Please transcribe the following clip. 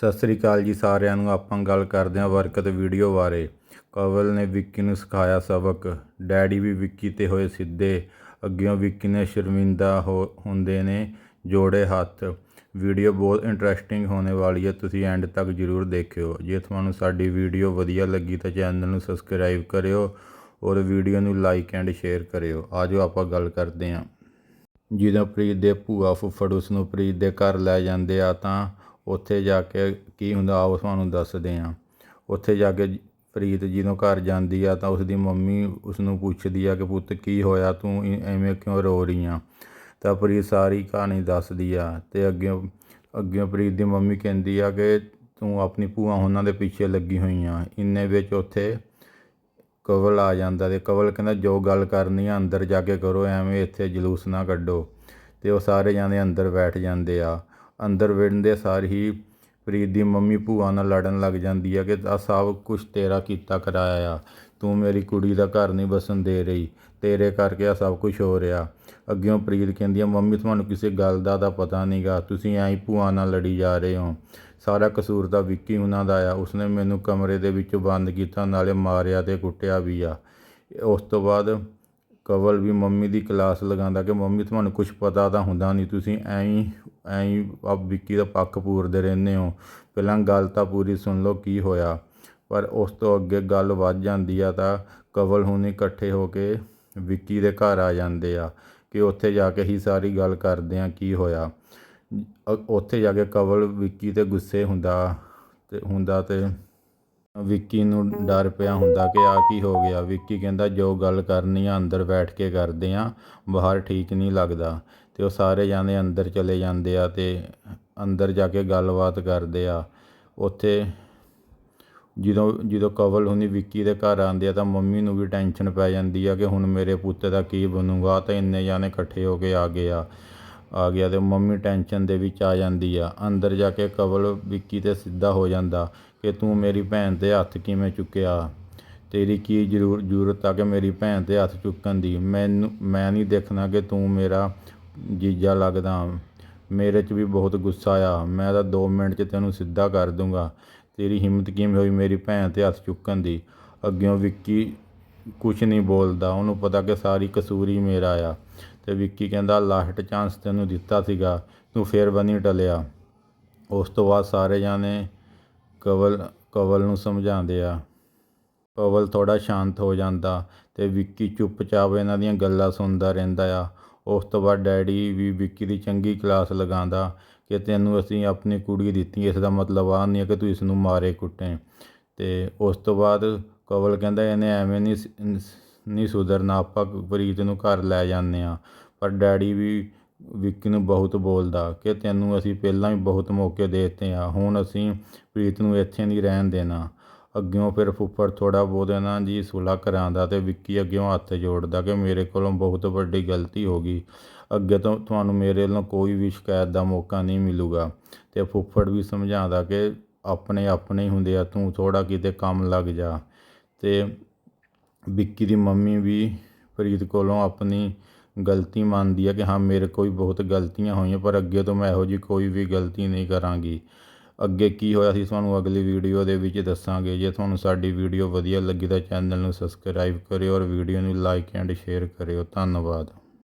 ਸਤਿ ਸ੍ਰੀ ਅਕਾਲ ਜੀ ਸਾਰਿਆਂ ਨੂੰ। ਆਪਾਂ ਗੱਲ ਕਰਦੇ ਹਾਂ ਬਰਕਤ ਵੀਡੀਓ ਬਾਰੇ। ਕਵਲ ਨੇ ਵਿੱਕੀ ਨੂੰ ਸਿਖਾਇਆ ਸਬਕ। ਡੈਡੀ ਵੀ ਵਿੱਕੀ ਤੇ ਹੋਏ ਸਿੱਧੇ। ਅੱਗਿਓਂ ਵਿੱਕੀ ਨੇ ਸ਼ਰਮਿੰਦਾ ਹੋ, ਹੁੰਦੇ ਨੇ ਜੋੜੇ ਹੱਥ। ਵੀਡੀਓ ਬਹੁਤ ਇੰਟਰਸਟਿੰਗ ਹੋਣੇ ਵਾਲੀ ਹੈ। ਤੁਸੀਂ ਐਂਡ ਤੱਕ ਜ਼ਰੂਰ ਦੇਖਿਓ। ਜੇ ਤੁਹਾਨੂੰ ਸਾਡੀ ਵੀਡੀਓ ਵਧੀਆ ਲੱਗੀ ਤਾਂ ਚੈਨਲ ਨੂੰ ਸਬਸਕ੍ਰਾਈਬ ਕਰਿਓ ਔਰ ਵੀਡੀਓ ਨੂੰ ਲਾਈਕ ਐਂਡ ਸ਼ੇਅਰ ਕਰਿਓ। ਆਜੋ ਆਪਾਂ ਗੱਲ ਕਰਦੇ ਹਾਂ। ਜਦੋਂ ਪ੍ਰੀਤ ਦੇ ਭੂਆ ਫੁੱਫੜ ਉਸ ਨੂੰ ਪ੍ਰੀਤ ਦੇ ਘਰ ਲੈ ਜਾਂਦੇ ਆ ਤਾਂ ਉੱਥੇ ਜਾ ਕੇ ਕੀ ਹੁੰਦਾ ਆਓ ਤੁਹਾਨੂੰ ਦੱਸਦੇ ਹਾਂ ਉੱਥੇ ਜਾ ਕੇ ਪ੍ਰੀਤ ਜਦੋਂ ਘਰ ਜਾਂਦੀ ਆ ਤਾਂ ਉਸ ਦੀ ਮੰਮੀ ਉਸ ਨੂੰ ਪੁੱਛਦੀ ਆ ਕਿ ਪੁੱਤ ਕੀ ਹੋਇਆ, ਤੂੰ ਇ- ਐਵੇਂ ਕਿਉਂ ਰੋ ਰਹੀ ਆ? ਤਾਂ ਪ੍ਰੀਤ ਸਾਰੀ ਕਹਾਣੀ ਦੱਸਦੀ ਆ ਤੇ ਅੱਗੇ ਅੱਗੇ ਪ੍ਰੀਤ ਦੀ ਮੰਮੀ ਕਹਿੰਦੀ ਆ ਕਿ ਤੂੰ ਆਪਣੀ ਭੂਆ ਉਹਨਾਂ ਦੇ ਪਿੱਛੇ ਲੱਗੀ ਹੋਈ ਆ। ਇੰਨੇ ਵਿੱਚ ਉੱਥੇ ਕਵਲ ਆ ਜਾਂਦਾ ਤੇ ਕਵਲ ਕਹਿੰਦਾ, ਜੋ ਗੱਲ ਕਰਨੀ ਆ, ਅੰਦਰ ਜਾ ਕੇ ਕਰੋ, ਐਵੇਂ ਇੱਥੇ ਜਲੂਸ ਨਾ ਕੱਢੋ। ਤੇ ਉਹ ਸਾਰੇ ਜਾਂਦੇ ਅੰਦਰ ਬੈਠ ਜਾਂਦੇ ਆ। ਅੰਦਰ ਵੜਦੇ ਸਾਰ ਹੀ ਪ੍ਰੀਤ ਦੀ ਮੰਮੀ ਭੂਆ ਨਾਲ ਲੜਨ ਲੱਗ ਜਾਂਦੀ ਆ ਕਿ ਆ ਸਭ ਕੁਝ ਤੇਰਾ ਕੀਤਾ ਕਰਾਇਆ ਆ। ਤੂੰ ਮੇਰੀ ਕੁੜੀ ਦਾ ਘਰ ਨਹੀਂ ਬਸਣ ਦੇ ਰਹੀ। ਤੇਰੇ ਕਰਕੇ ਆ ਸਭ ਕੁਝ ਹੋ ਰਿਹਾ। ਅੱਗਿਓਂ ਪ੍ਰੀਤ ਕਹਿੰਦੀ ਆ, ਮੰਮੀ, ਤੁਹਾਨੂੰ ਕਿਸੇ ਗੱਲ ਦਾ ਤਾਂ ਪਤਾ ਨਹੀਂਗਾ। ਤੁਸੀਂ ਐਂ ਹੀ ਭੂਆ ਨਾਲ ਲੜੀ ਜਾ ਰਹੇ ਹੋ। ਸਾਰਾ ਕਸੂਰ ਤਾਂ ਵਿੱਕੀ ਉਹਨਾਂ ਦਾ ਆ। ਉਸਨੇ ਮੈਨੂੰ ਕਮਰੇ ਦੇ ਵਿੱਚ ਬੰਦ ਕੀਤਾ, ਨਾਲੇ ਮਾਰਿਆ ਤੇ ਕੁੱਟਿਆ ਵੀ ਆ। ਉਸ ਤੋਂ ਬਾਅਦ ਕਵਲ ਵੀ ਮੰਮੀ ਦੀ ਕਲਾਸ ਲਗਾਉਂਦਾ ਕਿ ਮੰਮੀ ਤੁਹਾਨੂੰ ਕੁਝ ਪਤਾ ਤਾਂ ਹੁੰਦਾ ਨਹੀਂ, ਤੁਸੀਂ ਐਂ ਹੀ ਐਂ ਹੀ ਆ ਵਿੱਕੀ ਦਾ ਪੱਖ ਪੂਰਦੇ ਰਹਿੰਦੇ ਹੋ। ਪਹਿਲਾਂ ਗੱਲ ਤਾਂ ਪੂਰੀ ਸੁਣ ਲਓ ਕੀ ਹੋਇਆ, ਪਰ ਉਸ ਤੋਂ ਅੱਗੇ ਗੱਲ ਵੱਧ ਜਾਂਦੀ ਆ ਤਾਂ ਕਵਲ ਹੁਣ ਇਕੱਠੇ ਹੋ ਕੇ ਵਿੱਕੀ ਦੇ ਘਰ ਆ ਜਾਂਦੇ ਆ ਕਿ ਉੱਥੇ ਜਾ ਕੇ ਹੀ ਸਾਰੀ ਗੱਲ ਕਰਦੇ ਆ ਕੀ ਹੋਇਆ। ਉੱਥੇ ਜਾ ਕੇ ਕਵਲ ਵਿੱਕੀ ਤੇ ਗੁੱਸੇ ਹੁੰਦਾ ਤੇ ਹੁੰਦਾ ਤੇ ਵਿੱਕੀ ਨੂੰ ਡਰ ਪਿਆ ਹੁੰਦਾ ਕਿ ਆ ਕੀ ਹੋ ਗਿਆ? ਵਿੱਕੀ ਕਹਿੰਦਾ, ਜੋ ਗੱਲ ਕਰਨੀ ਆ, ਅੰਦਰ ਬੈਠ ਕੇ ਕਰਦੇ ਆ, ਬਾਹਰ ਠੀਕ ਨਹੀਂ ਲੱਗਦਾ। ਤੇ ਉਹ ਸਾਰੇ ਜਾਂਦੇ ਅੰਦਰ ਚਲੇ ਜਾਂਦੇ ਆ ਤੇ ਅੰਦਰ ਜਾ ਕੇ ਗੱਲਬਾਤ ਕਰਦੇ ਆ। ਉੱਥੇ ਜਦੋਂ ਜਦੋਂ ਕਵਲ ਹੁੰਦੀ ਵਿੱਕੀ ਦੇ ਘਰ ਆਉਂਦੇ ਆ ਤਾਂ ਮੰਮੀ ਨੂੰ ਵੀ ਟੈਨਸ਼ਨ ਪੈ ਜਾਂਦੀ ਆ ਕਿ ਹੁਣ ਮੇਰੇ ਪੁੱਤ ਦਾ ਕੀ ਬਣੂਗਾ? ਤਾਂ ਇੰਨੇ ਜਾਣੇ ਇਕੱਠੇ ਹੋ ਕੇ ਆ ਗਏ ਆ। ਆ ਗਿਆ ਤੇ ਮੰਮੀ ਟੈਨਸ਼ਨ ਦੇ ਵਿੱਚ ਆ ਜਾਂਦੀ ਆ। ਅੰਦਰ ਜਾ ਕੇ ਕਵਲ ਵਿੱਕੀ ਤੇ ਸਿੱਧਾ ਹੋ ਜਾਂਦਾ। ਕਿ ਤੂੰ ਮੇਰੀ ਭੈਣ ਤੇ ਹੱਥ ਕਿਵੇਂ ਚੁੱਕਿਆ? ਤੇਰੀ ਕੀ ਜ਼ਰੂਰ, ਜ਼ਰੂਰਤ ਆ ਕਿ ਮੇਰੀ ਭੈਣ ਤੇ ਹੱਥ ਚੁੱਕਣ ਦੀ? ਮੈਨੂੰ, ਮੈਂ ਨਹੀਂ ਦੇਖਣਾ ਕਿ ਤੂੰ ਮੇਰਾ ਜੀਜਾ ਲੱਗਦਾ। ਮੇਰੇ 'ਚ ਵੀ ਬਹੁਤ ਗੁੱਸਾ ਆ। ਮੈਂ ਤਾਂ 2 ਮਿੰਟ 'ਚ ਤੈਨੂੰ ਸਿੱਧਾ ਕਰ ਦੂੰਗਾ। ਤੇਰੀ ਹਿੰਮਤ ਕਿਵੇਂ ਹੋਈ ਮੇਰੀ ਭੈਣ ਤੇ ਹੱਥ ਚੁੱਕਣ ਦੀ? ਅੱਗਿਓਂ ਵਿੱਕੀ ਕੁਝ ਨਹੀਂ ਬੋਲਦਾ। ਉਹਨੂੰ ਪਤਾ ਕਿ ਸਾਰੀ ਕਸੂਰੀ ਮੇਰਾ ਆ। ਤੇ ਵਿੱਕੀ ਕਹਿੰਦਾ, ਲਾਸਟ ਚਾਂਸ ਤੈਨੂੰ ਦਿੱਤਾ ਸੀਗਾ। ਤੂੰ ਫੇਰ ਬਣੀ ਟਲਿਆ। ਉਸ ਤੋਂ ਬਾਅਦ ਸਾਰੇ ਜਾਣੇ ਕਵਲ ਕਵਲ ਨੂੰ ਸਮਝਾਉਂਦੇ ਆ। ਕਵਲ ਥੋੜਾ ਸ਼ਾਂਤ ਹੋ ਜਾਂਦਾ ਤੇ ਵਿੱਕੀ ਚੁੱਪਚਾਪ ਇਹਨਾਂ ਦੀਆਂ ਗੱਲਾਂ ਸੁਣਦਾ ਰਹਿੰਦਾ ਆ। ਉਸ ਤੋਂ ਬਾਅਦ ਡੈਡੀ ਵੀ ਵਿੱਕੀ ਦੀ ਚੰਗੀ ਕਲਾਸ ਲਗਾਉਂਦਾ ਕਿ ਤੈਨੂੰ ਅਸੀਂ ਆਪਣੀ ਕੁੜੀ ਦਿੱਤੀ, ਇਸ ਦਾ ਮਤਲਬ ਆ ਨਹੀਂ ਹੈ ਕਿ ਤੂੰ ਇਸ ਨੂੰ ਮਾਰੇ ਕੁੱਟੇ। ਤੇ ਉਸ ਤੋਂ ਬਾਅਦ ਕਵਲ ਕਹਿੰਦਾ ਇਹਨੇ ਐਵੇਂ ਨਹੀਂ ਸ- ਨਹੀਂ ਸੁਧਰਨਾ, ਆਪਾਂ ਪ੍ਰੀਤ ਨੂੰ ਘਰ ਲੈ ਜਾਂਦੇ ਆ ਪਰ ਡੈਡੀ ਵੀ ਵਿੱਕੀ ਨੂੰ ਬਹੁਤ ਬੋਲਦਾ ਕਿ ਤੈਨੂੰ ਅਸੀਂ ਪਹਿਲਾਂ ਵੀ ਬਹੁਤ ਮੌਕੇ ਦੇ ਦਿੱਤੇ ਆ, ਹੁਣ ਅਸੀਂ ਪ੍ਰੀਤ ਨੂੰ ਇੱਥੇ ਨਹੀਂ ਰਹਿਣ ਦੇਣਾ। ਅੱਗਿਓਂ ਫਿਰ ਫੁੱਫੜ ਥੋੜਾ ਬਹੁਤ ਇਹਨਾਂ ਦੀ ਸੁਲ੍ਹਾ ਕਰਾਉਂਦਾ ਤੇ ਵਿੱਕੀ ਅੱਗਿਓਂ ਹੱਥ ਜੋੜਦਾ ਕਿ ਮੇਰੇ ਕੋਲੋਂ ਬਹੁਤ ਵੱਡੀ ਗਲਤੀ ਹੋ ਗਈ। ਅੱਗੇ ਤੋਂ ਤੁਹਾਨੂੰ ਮੇਰੇ ਵੱਲੋਂ ਕੋਈ ਵੀ ਸ਼ਿਕਾਇਤ ਦਾ ਮੌਕਾ ਨਹੀਂ ਮਿਲੂਗਾ। ਤੇ ਫੁੱਫੜ ਵੀ ਸਮਝਾਉਂਦਾ ਕਿ ਆਪਣੇ ਆਪਣੇ ਹੀ ਹੁੰਦੇ ਆ, ਤੂੰ ਥੋੜਾ ਕਿਤੇ ਕੰਮ ਲੱਗ ਜਾ। ਤੇ ਵਿੱਕੀ ਦੀ ਮੰਮੀ ਵੀ ਪ੍ਰੀਤ ਕੋਲੋਂ ਆਪਣੀ ਗਲਤੀ ਮੰਨਦੀ ਹੈ ਕਿ ਹਾਂ, ਮੇਰੇ ਕੋਈ ਬਹੁਤ ਗਲਤੀਆਂ ਹੋਈਆਂ, ਪਰ ਅੱਗੇ ਤੋਂ ਮੈਂ ਇਹੋ ਜਿਹੀ ਕੋਈ ਵੀ ਗਲਤੀ ਨਹੀਂ ਕਰਾਂਗੀ। ਅੱਗੇ ਕੀ ਹੋਇਆ ਸੀ ਤੁਹਾਨੂੰ ਅਗਲੀ ਵੀਡੀਓ ਦੇ ਵਿੱਚ ਦੱਸਾਂਗੇ। ਜੇ ਤੁਹਾਨੂੰ ਸਾਡੀ ਵੀਡੀਓ ਵਧੀਆ ਲੱਗੀ ਤਾਂ ਚੈਨਲ ਨੂੰ ਸਬਸਕ੍ਰਾਈਬ ਕਰਿਓ ਔਰ ਵੀਡੀਓ ਨੂੰ ਲਾਈਕ ਐਂਡ ਸ਼ੇਅਰ ਕਰਿਓ। ਧੰਨਵਾਦ।